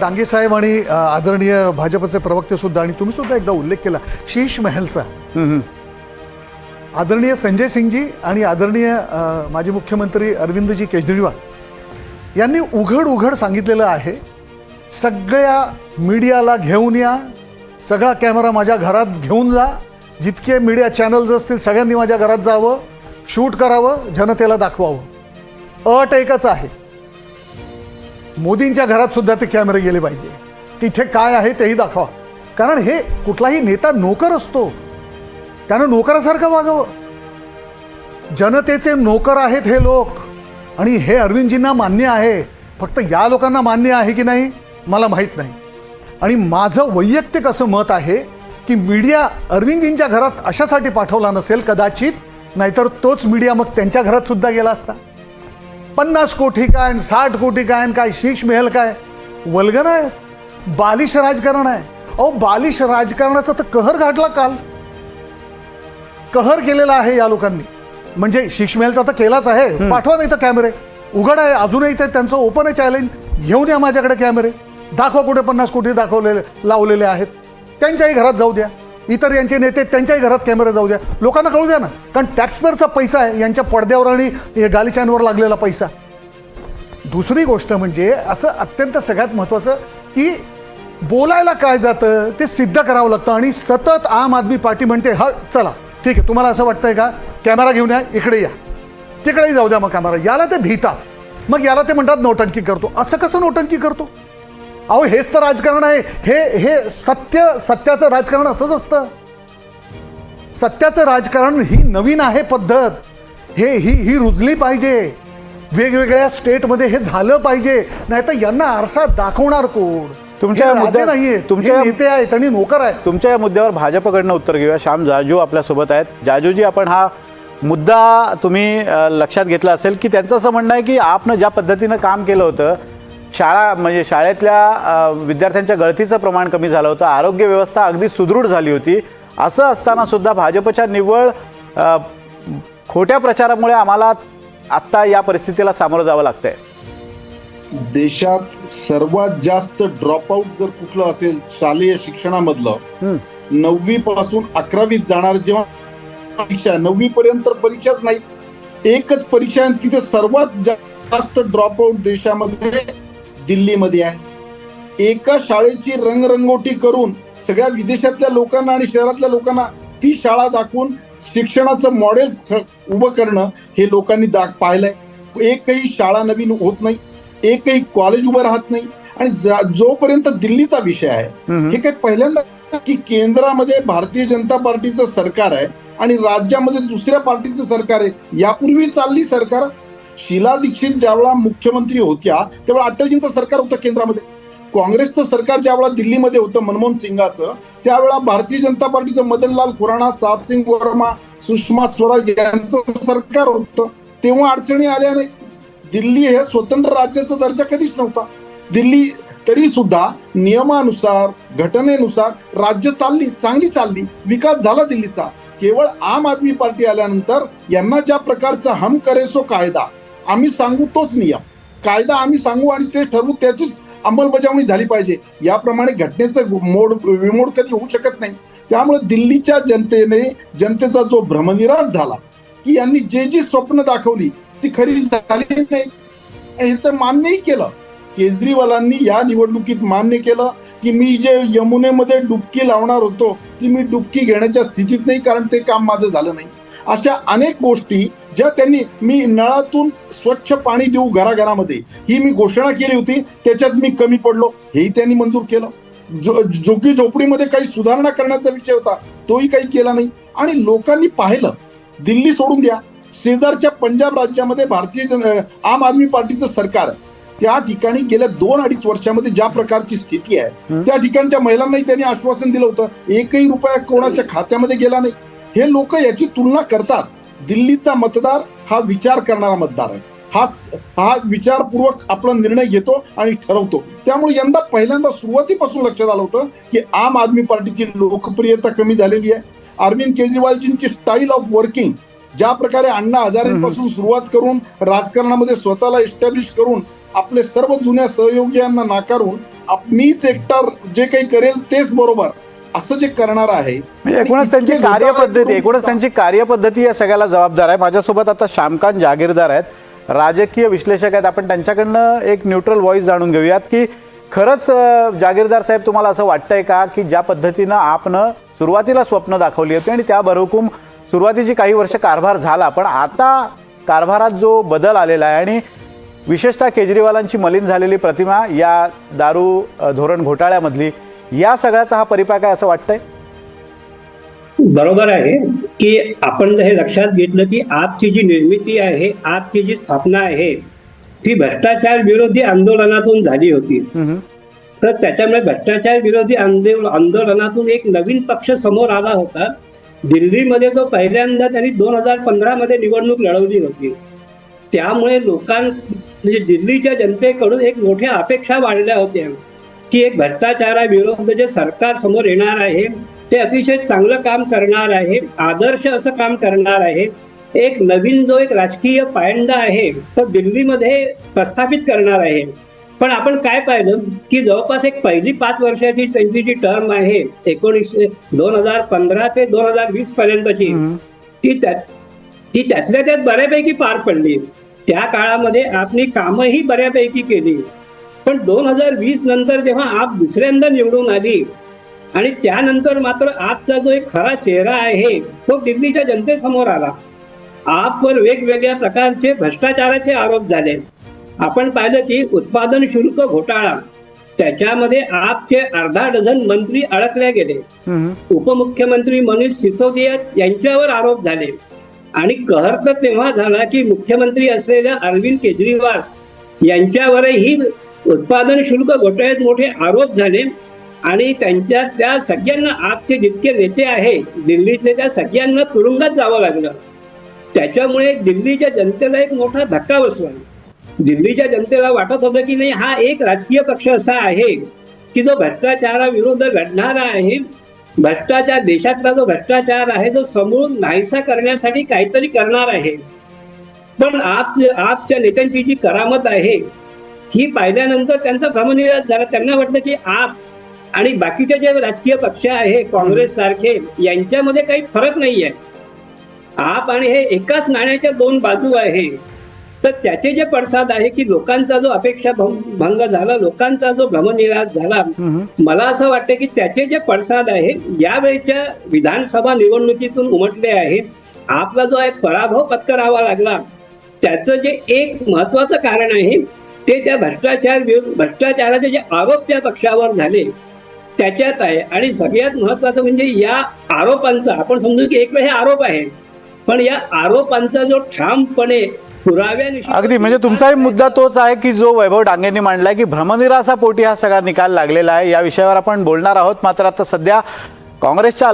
डांगे साहेब आणि आदरणीय भाजपचे प्रवक्ते सुद्धा आणि तुम्ही सुद्धा एकदा उल्लेख केला शीश मेहलचा. आदरणीय संजय सिंगजी आणि आदरणीय माजी मुख्यमंत्री अरविंदजी केजरीवाल यांनी उघड उघड सांगितलेलं आहे सगळ्या मीडियाला घेऊन या सगळा कॅमेरा माझ्या घरात घेऊन जा जितके मीडिया चॅनल्स असतील सगळ्यांनी माझ्या घरात जावं शूट करावं जनतेला दाखवावं. अट एकच आहे. मोदींच्या घरात सुद्धा ते कॅमेरे गेले पाहिजे. तिथे काय आहे तेही दाखवा. कारण हे कुठलाही नेता नोकर असतो. त्यानं नोकरासारखं वागावं. जनतेचे नोकर आहेत हे लोक. आणि हे अरविंदजींना मान्य आहे. फक्त या लोकांना मान्य आहे की नाही? मला माहीत नाही. आणि माझं वैयक्तिक असं मत आहे की मीडिया अरविंदजींच्या घरात अशासाठी पाठवला नसेल कदाचित नाहीतर तोच मीडिया मग त्यांच्या घरात सुद्धा गेला असता. पन्नास कोटी काय आणि साठ कोटी काय आणि काय? शीश मेहल काय? वल्गन आहे? बालिश राजकारण आहे. अहो बालिश राजकारणाचा तर कहर घातला काल. कहर केलेला आहे या लोकांनी. म्हणजे शीश मेहलचा तर केलाच आहे. पाठवा नाही तर कॅमेरे. उघड आहे अजूनही ते त्यांचं ओपन आहे चॅलेंज घेऊन या माझ्याकडे कॅमेरे. दाखवा कुठे पन्नास कोटी दाखवलेले लावलेले आहेत. त्यांच्याही घरात जाऊ द्या. इतर यांचे नेते त्यांच्याही घरात कॅमेरे जाऊ द्या. लोकांना कळू द्या ना. कारण टॅक्सपेअरचा पैसा आहे. यांच्या पडद्यावर आणि गालिचांवर लागलेला पैसा. दुसरी गोष्ट म्हणजे असं अत्यंत सगळ्यात महत्त्वाचं की बोलायला काय जातं ते सिद्ध करावं लागतं आणि सतत आम आदमी पार्टी म्हणते हा चला. ठीक आहे. तुम्हाला असं वाटतंय का? कॅमेरा घेऊन या. इकडे या. तिकडेही जाऊ द्या मग कॅमेरा. याला ते भीतात. मग याला ते म्हणतात नोटंकी करतो. असं कसं नोटंकी करतो? अहो हेच तर राजकारण आहे. हे हे सत्य सत्याचं राजकारण असंच असतं. सत्याचं राजकारण ही नवीन आहे पद्धत. हे ही ही रुजली पाहिजे. वेगवेगळ्या स्टेटमध्ये हे झालं पाहिजे. नाही तर यांना आरसा दाखवणार कोण? तुमच्या मुद्द्या- नाहीये. तुमच्या- तुमचे नेते आहेत आणि नोकर आहेत. तुमच्या या मुद्द्यावर भाजपकडनं उत्तर घेऊया. श्याम जाजू आपल्यासोबत आहेत. जाजूजी आपण हा मुद्दा तुम्ही लक्षात घेतला असेल की त्यांचं असं म्हणणं आहे की आपनं ज्या पद्धतीनं काम केलं होतं शाळा म्हणजे शाळेतल्या विद्यार्थ्यांच्या गळतीचं प्रमाण कमी झालं होतं. आरोग्य व्यवस्था अगदी सुदृढ झाली होती. असं असताना सुद्धा भाजपच्या निव्वळ खोट्या प्रचारामुळे आम्हाला आत्ता या परिस्थितीला सामोरं जावं लागतंय. देशात सर्वात जास्त ड्रॉपआउट जर कुठलं असेल शालेय शिक्षणामधलं नववी पासून अकरावीत जाणार जेव्हा परीक्षा नववी पर्यंत परीक्षाच नाही एकच परीक्षा तिथे सर्वात जास्त ड्रॉपआउट देशामध्ये दिल्लीमध्ये आहे. एका शाळेची रंगरंगोटी करून सगळ्या विदेशातल्या लोकांना आणि शहरातल्या लोकांना ती शाळा दाखवून शिक्षणाचं मॉडेल उभं करणं हे लोकांनी दाख पाहिलंय. एकही शाळा नवीन होत नाही एकही कॉलेज उभं राहत नाही आणि जा- जोपर्यंत दिल्लीचा विषय आहे हे काही पहिल्यांदा की केंद्रामध्ये भारतीय जनता पार्टीचं सरकार आहे आणि राज्यामध्ये दुसऱ्या पार्टीचं सरकार आहे यापूर्वी चालली सरकार शीला दीक्षित ज्यावेळा मुख्यमंत्री होत्या तेव्हा अटलजींचं सरकार होतं केंद्रामध्ये. काँग्रेसचं सरकार ज्यावेळा दिल्लीमध्ये होतं मनमोहन सिंगाचं त्यावेळा भारतीय जनता पार्टीचं मदनलाल खुराणा साहबसिंग वर्मा सुषमा स्वराज यांचं सरकार होतं. तेव्हा अडचणी आल्या नाही. दिल्ली हे स्वतंत्र राज्याचा दर्जा कधीच नव्हता. दिल्ली तरी सुद्धा नियमानुसार घटनेनुसार राज्य चालली चांगली चालली. विकास झाला दिल्लीचा. केवळ आम आदमी पार्टी आल्यानंतर यांना ज्या प्रकारचा हम करेसो कायदा आम्ही सांगू तोच नियम. कायदा आम्ही सांगू आणि ते ठरवू त्याचीच अंमलबजावणी झाली पाहिजे. याप्रमाणे घटनेचं मोड विमोड कधी होऊ शकत नाही. त्यामुळे दिल्लीच्या जनतेने जनतेचा जो भ्रमनिराश झाला की यांनी जे जी स्वप्न दाखवली ती खरी झाली नाही. आणि हे तर मान्यही केलं. केजरीवालांनी या निवडणुकीत मान्य केलं की मी जे यमुनेमध्ये डुबकी लावणार होतो ती मी डुबकी घेण्याच्या स्थितीत नाही कारण ते काम माझं झालं नाही. अशा अनेक गोष्टी ज्या त्यांनी मी नळातून स्वच्छ पाणी देऊ घराघरामध्ये. ही मी घोषणा केली होती त्याच्यात मी कमी पडलो. हेही त्यांनी मंजूर केलं. जो झोकी झोपडीमध्ये काही सुधारणा करण्याचा विषय होता तोही काही केला नाही. आणि लोकांनी पाहिलं दिल्ली सोडून द्या. शेजारच्या पंजाब राज्यामध्ये भारतीय जन आम आदमी पार्टीचं सरकार आहे. त्या ठिकाणी गेल्या दोन अडीच वर्षामध्ये ज्या प्रकारची स्थिती आहे त्या ठिकाणच्या महिलांनाही त्यांनी आश्वासन दिलं होतं एकही रुपया कोणाच्या खात्यामध्ये गेला नाही. हे लोक याची तुलना करतात. दिल्लीचा मतदार हा विचार करणारा मतदार आहे. हा हा विचारपूर्वक आपला निर्णय घेतो आणि ठरवतो. त्यामुळे यंदा पहिल्यांदा सुरुवातीपासून लक्षात आलं होतं की आम आदमी पार्टीची लोकप्रियता कमी झालेली आहे. अरविंद केजरीवालजींची स्टाईल ऑफ वर्किंग ज्या प्रकारे अण्णा हजारेंपासून सुरुवात करून राजकारणामध्ये स्वतःला इस्टॅब्लिश करून आपले सर्व जुन्या सहयोगी यांना नाकारून मीच एकटा जे काही करेल तेच बरोबर. असं जे करणार आहे म्हणजे एकूणच त्यांची कार्यपद्धती एकूणच त्यांची कार्यपद्धती या सगळ्याला जबाबदार आहे. माझ्यासोबत आता श्यामकांत जागीरदार आहेत. राजकीय विश्लेषक आहेत. आपण त्यांच्याकडनं एक न्यूट्रल व्हॉइस जाणून घेऊयात की खरंच जागीरदार साहेब तुम्हाला असं वाटतंय का की ज्या पद्धतीनं आपनं सुरुवातीला स्वप्न दाखवली होती आणि त्या बरोकुम सुरुवातीची काही वर्ष कारभार झाला पण आता कारभारात जो बदल आलेला आहे आणि विशेषतः केजरीवालांची मलिन झालेली प्रतिमा या दारू धोरण घोटाळ्यामधली या सगळ्याचा हा परिपाक आहे असं वाटतंय? बरोबर आहे की आपण जर हे लक्षात घेतलं की आपची जी निर्मिती आहे आपची जी स्थापना आहे ती भ्रष्टाचार विरोधी आंदोलनातून झाली होती. तर त्याच्यामुळे भ्रष्टाचार विरोधी आंदोल आंदोलनातून एक नवीन पक्ष समोर आला होता. दिल्लीमध्ये तो पहिल्यांदा त्यांनी दोन हजार पंधरा मध्ये निवडणूक लढवली होती. त्यामुळे लोकां म्हणजे दिल्लीच्या जनतेकडून एक मोठ्या अपेक्षा वाढल्या होत्या. की एक भ्रष्टाचाराविरुद्ध जे सरकार समोर येणार आहे ते अतिशय चांगलं काम करणार आहे आदर्श असं काम करणार आहे. एक नवीन जो एक राजकीय पायंडा आहे तो दिल्लीमध्ये प्रस्थापित करणार आहे. पण आपण काय पाहिलं की जवळपास एक पहिली पाच वर्षाची त्यांची जी टर्म आहे एकोणीसशे दोन हजार पंधरा ते दोन हजार वीस पर्यंतची. ती त्यात ती त्यातल्या त्यात बऱ्यापैकी पार पडली. त्या काळामध्ये आपली कामही बऱ्यापैकी केली. पण दोन हजार वीस नंतर जेव्हा आप दुसऱ्यांदा निवडून आली आणि त्यानंतर मात्र आपचा जो एक खरा चेहरा आहे तो दिल्लीच्या जनतेसमोर आला. आपवर वेगवेगळ्या प्रकारचे भ्रष्टाचाराचे आरोप झाले. आपण पाहिलं की उत्पादन शुल्क घोटाळा त्याच्यामध्ये आपचे अर्धा डझन मंत्री अडकले गेले. उपमुख्यमंत्री मनीष सिसोदिया यांच्यावर आरोप झाले. आणि कहर तर तेव्हा झाला की मुख्यमंत्री असलेल्या अरविंद केजरीवाल यांच्यावरही उत्पादन शुल्क घोटाळ्यात मोठे आरोप झाले आणि त्यांच्या त्या सगळ्यांना आपचे जितके नेते आहे दिल्लीतले त्या सगळ्यांना तुरुंगात जावं लागलं. त्याच्यामुळे दिल्लीच्या जनतेला एक मोठा धक्का बसला. दिल्लीच्या जनतेला वाटत होतं की नाही हा एक राजकीय पक्ष असा आहे की जो भ्रष्टाचाराविरुद्ध लढणारा आहे. भ्रष्टाचार देशातला जो भ्रष्टाचार आहे जो समोर नाहीसा करण्यासाठी काहीतरी करणार आहे. पण आप आपच्या नेत्यांची जी करामत आहे ही पाहिल्यानंतर त्यांचा भ्रमनिराश झाला. त्यांना वाटलं की आप आणि बाकीचे जे राजकीय पक्ष आहे काँग्रेस सारखे यांच्यामध्ये काही फरक नाहीये. आप आणि हे एकाच नाण्याच्या दोन बाजू आहे. तर त्याचे जे पडसाद आहे की लोकांचा जो अपेक्षा भंग झाला लोकांचा जो भ्रमनिराश झाला. मला असं वाटतं की त्याचे जे पडसाद आहे यावेळेच्या विधानसभा निवडणुकीतून उमटले आहे. आपला जो एक पराभव पत्करावा लागला. त्याचं जे एक महत्वाचं कारण आहे ते त्या भ्रष्टाचार विरुद्ध भ्रष्टाचाराचे जे आरोप त्या पक्षावर झाले त्याच्यात आहे. आणि सगळ्यात महत्वाचं म्हणजे या आरोपांचा आपण समजू की एक वेळ हे आरोप आहे पण या आरोपांचा जो ठामपणे अगदी म्हणजे तुमचाही मुद्दा तोच आहे की जो वैभव डांगेंनी मांडलाय की भ्रमनिरासापोटी हा सगळा निकाल लागलेला आहे. या विषयावर आपण बोलणार आहोत. मात्र आता सध्या काँग्रेसच्या